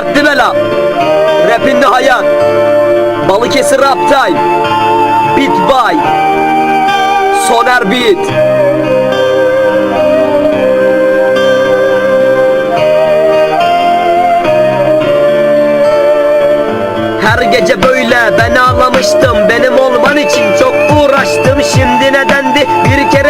Bitti be lan. Rapinde hayat. Balıkesir Rap Time. Beat by. Soner Beat. Her gece böyle ben ağlamıştım Benim olman için çok uğraştım Şimdi nedendi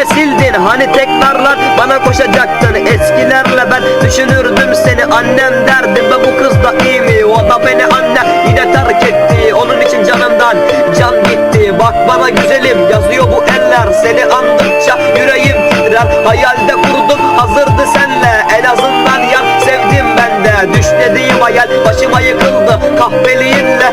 sildin Hani tekrarlar bana koşacaktın? Eskilerle ben düşünürdüm seni. Annem derdi ve bu kız da iyi mi? O da beni anne yine terk etti. Onun için canımdan can gitti. Bak bana güzelim yazıyor bu eller. Seni andıkça yüreğim titrer. Hayalde kurdum hazırdı senle. En azından yan sevdim ben de. Düş dediğim hayal başıma yıkıldı. Kahveliğinle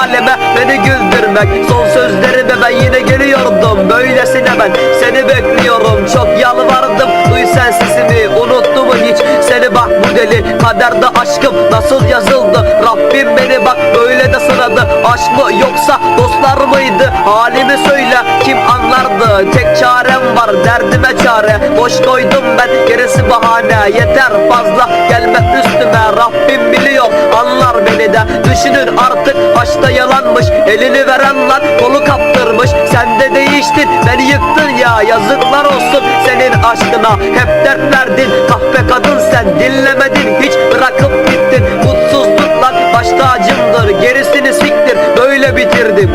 Aleme beni güldürmek. Son sözlerime ben yine geliyordum Böylesine ben seni bekliyorum. Çok yalvardım. Duy sen sesimi. Unuttu mu hiç? Seni bak bu deli Kaderde aşkım nasıl yazıldı? Rabbim beni bak böyle de sınadı Aşk mı yoksa dostlar mıydı? Halimi söyle. Kim anlardı? Tek çarem var. Derdime çare. Boş koydum ben. Gerisi bahane. Yeter fazla. Gelme üstüme. Rabbim biliyor. Anlar beni de. Düşünün artık aşkta yalanmış Elini veren lan kolu kaptırmış. Sen de değiştin beni yıktın ya Yazıklar olsun senin aşkına. Hep dert verdin kahpe kadın sen Dinlemedin hiç bırakıp gittin. Mutsuzluklar baş tacımdır Gerisini siktir böyle bitirdim.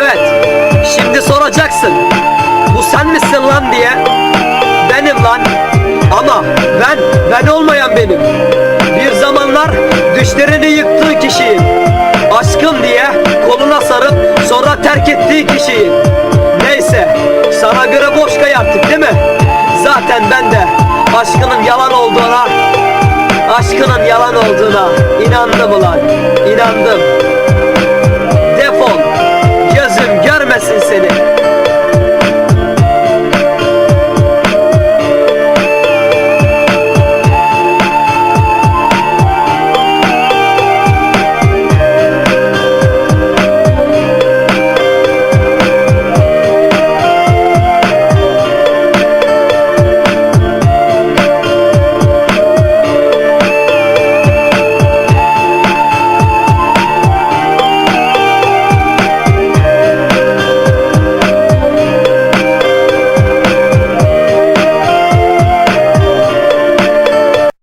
Evet şimdi soracaksın. Bu sen misin lan diye? Benim lan boş kay artık değil mi? Zaten ben de aşkının yalan olduğuna Aşkının yalan olduğuna inandım ulan inandım